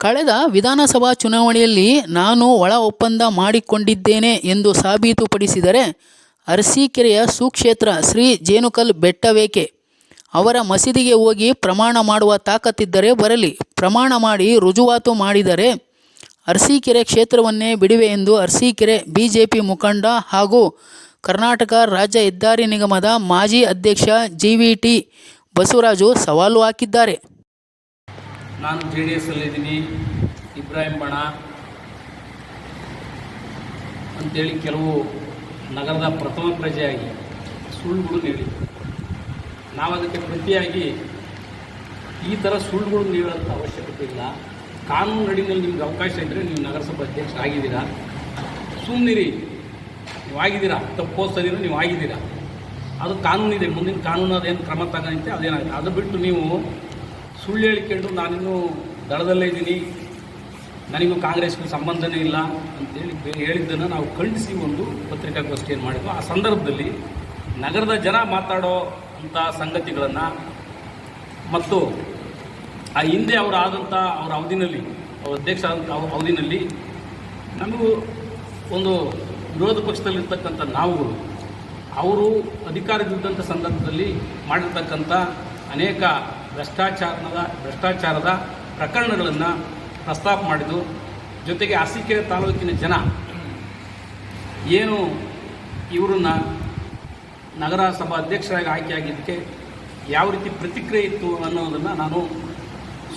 ಕಳೆದ ವಿಧಾನಸಭಾ ಚುನಾವಣೆಯಲ್ಲಿ ನಾನು ಒಳ ಒಪ್ಪಂದ ಮಾಡಿಕೊಂಡಿದ್ದೇನೆ ಎಂದು ಸಾಬೀತುಪಡಿಸಿದರೆ ಅರಸೀಕೆರೆಯ ಸುಕ್ಷೇತ್ರ ಶ್ರೀ ಜೇನುಕಲ್ ಬೆಟ್ಟವೇಕೆ ಅವರ ಮಸೀದಿಗೆ ಹೋಗಿ ಪ್ರಮಾಣ ಮಾಡುವ ತಾಕತ್ತಿದ್ದರೆ ಬರಲಿ. ಪ್ರಮಾಣ ಮಾಡಿ ರುಜುವಾತು ಮಾಡಿದರೆ ಅರಸೀಕೆರೆ ಕ್ಷೇತ್ರವನ್ನೇ ಬಿಡುವೆ ಎಂದು ಅರಸೀಕೆರೆ ಬಿಜೆಪಿ ಮುಖಂಡ ಹಾಗೂ ಕರ್ನಾಟಕ ರಾಜ್ಯ ಹೆದ್ದಾರಿ ನಿಗಮದ ಮಾಜಿ ಅಧ್ಯಕ್ಷ ಜಿ ವಿ ಟಿ ಬಸವರಾಜು ಸವಾಲು ಹಾಕಿದ್ದಾರೆ. ನಾನು ಜೆ ಡಿ ಎಸ್ಸಲ್ಲಿದ್ದೀನಿ ಇಬ್ರಾಹಿಂ ಬಣ. ಅಂತೇಳಿ ಕೆಲವು ನಗರದ ಪ್ರಥಮ ಪ್ರಜೆಯಾಗಿ ಸುಳ್ಳುಗಳು ನೀಡಿ. ನಾವು ಅದಕ್ಕೆ ಪ್ರತಿಯಾಗಿ ಈ ಥರ ಸುಳ್ಳುಗಳು ನೀಡುವಂಥ ಅವಶ್ಯಕತೆ ಇಲ್ಲ. ಕಾನೂನು ನಡಿನಲ್ಲಿ ನಿಮ್ಗೆ ಅವಕಾಶ ಇದ್ದರೆ ನೀವು ನಗರಸಭೆ ಅಧ್ಯಕ್ಷ ಆಗಿದ್ದೀರಾ? ಸುಮ್ಮನಿರಿ ನೀವು ಆಗಿದ್ದೀರಾ? ತಪ್ಪೋ ಸರಿನೂ ನೀವು ಆಗಿದ್ದೀರಾ? ಅದು ಕಾನೂನಿದೆ. ಮುಂದಿನ ಕಾನೂನು ಅದೇನು ಕ್ರಮ ತಗೊಂತೆ ಅದೇನಾಗುತ್ತೆ? ಅದು ಬಿಟ್ಟು ನೀವು ಸುಳ್ಳು ಹೇಳಿಕೊಂಡು ನಾನಿನ್ನೂ ದಳದಲ್ಲೇ ಇದ್ದೀನಿ. ನನಗೂ ಕಾಂಗ್ರೆಸ್ಗೂ ಸಂಬಂಧನೇ ಇಲ್ಲ ಅಂತೇಳಿ ಹೇಳಿದ್ದನ್ನು ನಾವು ಖಂಡಿಸಿ ಒಂದು ಪತ್ರಿಕಾಗೋಷ್ಠಿಯನ್ನು ಮಾಡಿದ್ವು, ಆ ಸಂದರ್ಭದಲ್ಲಿ ನಗರದ ಜನ ಮಾತಾಡೋ ಅಂಥ ಸಂಗತಿಗಳನ್ನು ಮತ್ತು ಆ ಹಿಂದೆ ಅವರು ಆದಂಥ ಅವರ ಅವಧಿನಲ್ಲಿ, ಅವರ ಅಧ್ಯಕ್ಷ ಆದಂಥ ಅವಧಿನಲ್ಲಿ ನಮಗೂ ಒಂದು ವಿರೋಧ ಪಕ್ಷದಲ್ಲಿರ್ತಕ್ಕಂಥ ನಾವುಗಳು, ಅವರು ಅಧಿಕಾರದಿದ್ದಂಥ ಸಂದರ್ಭದಲ್ಲಿ ಮಾಡಿರ್ತಕ್ಕಂಥ ಅನೇಕ ಭ್ರಷ್ಟಾಚಾರದ ಭ್ರಷ್ಟಾಚಾರದ ಪ್ರಕರಣಗಳನ್ನು ಪ್ರಸ್ತಾಪ ಮಾಡಿದ್ದು, ಜೊತೆಗೆ ಅರಸೀಕೆರೆ ತಾಲೂಕಿನ ಜನ. ಏನು ಇವರನ್ನ ನಗರಸಭಾ ಅಧ್ಯಕ್ಷರಾಗಿ ಆಯ್ಕೆಯಾಗಿದ್ದಕ್ಕೆ ಯಾವ ರೀತಿ ಪ್ರತಿಕ್ರಿಯೆ ಇತ್ತು ಅನ್ನೋದನ್ನು ನಾನು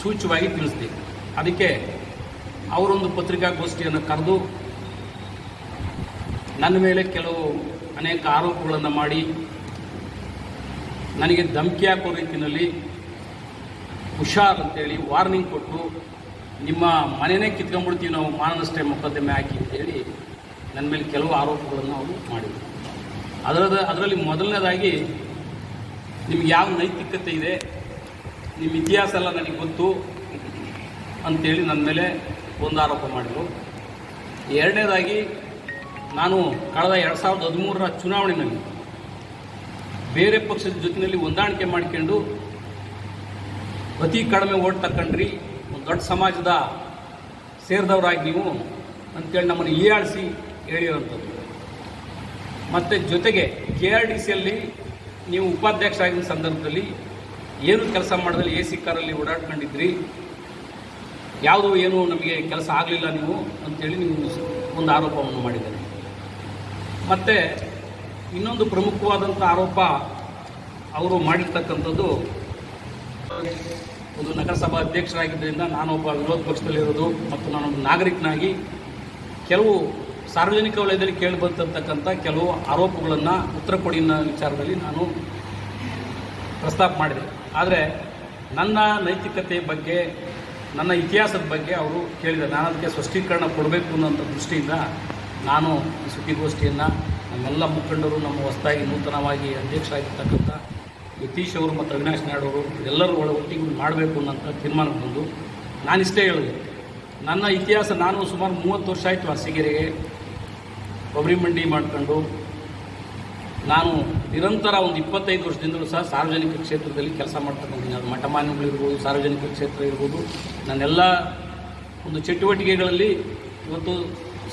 ಸೂಚ್ಯವಾಗಿ ತಿಳಿಸ್ತೀನಿ. ಅದಕ್ಕೆ ಅವರೊಂದು ಪತ್ರಿಕಾಗೋಷ್ಠಿಯನ್ನು ಕರೆದು, ನನ್ನ ಮೇಲೆ ಕೆಲವು ಅನೇಕ ಆರೋಪಗಳನ್ನು ಮಾಡಿ, ನನಗೆ ಧಮಕಿ ಹಾಕೋ ರೀತಿಯಲ್ಲಿ ಹುಷಾರ್ ಅಂತೇಳಿ ವಾರ್ನಿಂಗ್ ಕೊಟ್ಟು ನಿಮ್ಮ ಮನೆಯೇ ಕಿತ್ಕೊಂಡ್ಬಿಡ್ತೀವಿ ನಾವು ಮಾನನಷ್ಟೇ ಮೊಕದ್ದಮೆ ಹಾಕಿ ಅಂತೇಳಿ ನನ್ನ ಮೇಲೆ ಕೆಲವು ಆರೋಪಗಳನ್ನು ಅವರು ಮಾಡಿದರು. ಅದರದ, ಅದರಲ್ಲಿ ಮೊದಲನೇದಾಗಿ ನಿಮ್ಗೆ ಯಾವ ನೈತಿಕತೆ ಇದೆ? ನಿಮ್ಮ ಇತಿಹಾಸ ಎಲ್ಲ ನನಗೆ ಗೊತ್ತು ಅಂತೇಳಿ ನನ್ನ ಮೇಲೆ ಒಂದು ಆರೋಪ ಮಾಡಿದರು. ಎರಡನೇದಾಗಿ ನಾನು ಕಳೆದ ಎರಡು ಸಾವಿರದ ಹದಿಮೂರರ ಚುನಾವಣೆಯಲ್ಲಿ ಬೇರೆ ಪಕ್ಷದ ಜೊತೆಯಲ್ಲಿ ಹೊಂದಾಣಿಕೆ ಮಾಡ್ಕೊಂಡು ಅತಿ ಕಡಿಮೆ ಓಟ್ ತಕ್ಕಂಡ್ರಿ ಒಂದು ದೊಡ್ಡ ಸಮಾಜದ ಸೇರಿದವರಾಗಿ ನೀವು ಅಂತೇಳಿ ನಮ್ಮನ್ನು ಹೀಯಾಳಿಸಿ ಹೇಳಿರುವಂಥದ್ದು. ಮತ್ತು ಜೊತೆಗೆ ಕೆ ಆರ್ ಡಿ ಸಿಯಲ್ಲಿ ನೀವು ಉಪಾಧ್ಯಕ್ಷ ಆಗಿದ್ದ ಸಂದರ್ಭದಲ್ಲಿ ಏನು ಕೆಲಸ ಮಾಡಿದಲ್ಲಿ ಎ ಸಿ ಕಾರಲ್ಲಿ ಓಡಾಡ್ಕೊಂಡಿದ್ರಿ? ಯಾವುದು ಏನು ನಮಗೆ ಕೆಲಸ ಆಗಲಿಲ್ಲ ನೀವು ಅಂತೇಳಿ ನೀವು ಒಂದು ಆರೋಪವನ್ನು ಮಾಡಿದ್ದಾರೆ. ಮತ್ತು ಇನ್ನೊಂದು ಪ್ರಮುಖವಾದಂಥ ಆರೋಪ ಅವರು ಮಾಡಿರ್ತಕ್ಕಂಥದ್ದು ಒಂದು ನಗರಸಭಾ ಅಧ್ಯಕ್ಷರಾಗಿದ್ದರಿಂದ ನಾನೊಬ್ಬ ವಿರೋಧ ಪಕ್ಷದಲ್ಲಿರೋದು ಮತ್ತು ನಾನೊಬ್ಬ ನಾಗರಿಕನಾಗಿ ಕೆಲವು ಸಾರ್ವಜನಿಕ ವಲಯದಲ್ಲಿ ಕೇಳಿಬರ್ತಕ್ಕಂಥ ಕೆಲವು ಆರೋಪಗಳನ್ನು ಉತ್ತರ ಕೊಡಿನ ವಿಚಾರದಲ್ಲಿ ನಾನು ಪ್ರಸ್ತಾಪ ಮಾಡಿದೆ. ಆದರೆ ನನ್ನ ನೈತಿಕತೆ ಬಗ್ಗೆ, ನನ್ನ ಇತಿಹಾಸದ ಬಗ್ಗೆ ಅವರು ಕೇಳಿದೆ, ನಾನು ಅದಕ್ಕೆ ಸ್ಪಷ್ಟೀಕರಣ ಕೊಡಬೇಕು ಅನ್ನೋಂಥ ದೃಷ್ಟಿಯಿಂದ ನಾನು ಈ ಸುದ್ದಿಗೋಷ್ಠಿಯನ್ನು ನಮ್ಮೆಲ್ಲ ಮುಖಂಡರು, ನಮ್ಮ ಹೊಸದಾಗಿ ನೂತನವಾಗಿ ಅಧ್ಯಕ್ಷರಾಗಿರ್ತಕ್ಕಂಥ ಯತೀಶ್ ಅವರು ಮತ್ತು ಅವಿನಾಶ್ ಅವರು ಎಲ್ಲರೂ ಒಳ ಒಟ್ಟಿಗೆ ಮಾಡಬೇಕು ಅನ್ನೋಂಥ ತೀರ್ಮಾನ ಬಂದು ನಾನು ಇಷ್ಟೇ ಹೇಳಿದೆ. ನನ್ನ ಇತಿಹಾಸ ನಾನು ಸುಮಾರು ಮೂವತ್ತು ವರ್ಷ ಆಯಿತು ಅರಸೀಕೆರೆಗೆ ಕೊಬ್ಬರಿ ಮಂಡಿ ಮಾಡಿಕೊಂಡು. ನಾನು ನಿರಂತರ ಒಂದು ಇಪ್ಪತ್ತೈದು ವರ್ಷದಿಂದಲೂ ಸಹ ಸಾರ್ವಜನಿಕ ಕ್ಷೇತ್ರದಲ್ಲಿ ಕೆಲಸ ಮಾಡ್ತಕ್ಕಂಥದ್ದು ಅದು ಮಠಮಾನ್ಯಗಳಿರ್ಬೋದು ಸಾರ್ವಜನಿಕ ಕ್ಷೇತ್ರ ಇರ್ಬೋದು. ನನ್ನೆಲ್ಲ ಒಂದು ಚಟುವಟಿಕೆಗಳಲ್ಲಿ ಇವತ್ತು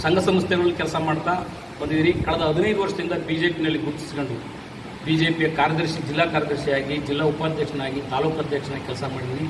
ಸಂಘ ಸಂಸ್ಥೆಗಳಲ್ಲಿ ಕೆಲಸ ಮಾಡ್ತಾ ಬಂದಿದ್ದೀರಿ ಕಳೆದ ಹದಿನೈದು ವರ್ಷದಿಂದ ಬಿ ಜೆ ಪಿನಲ್ಲಿ ಗುರುತಿಸ್ಕೊಂಡು. ಬಿ ಜೆ ಪಿಯ ಕಾರ್ಯದರ್ಶಿ ಜಿಲ್ಲಾ ಕಾರ್ಯದರ್ಶಿಯಾಗಿ ಜಿಲ್ಲಾ ಉಪಾಧ್ಯಕ್ಷನಾಗಿ ತಾಲೂಕು ಅಧ್ಯಕ್ಷನಾಗಿ ಕೆಲಸ ಮಾಡಿದ್ದೀನಿ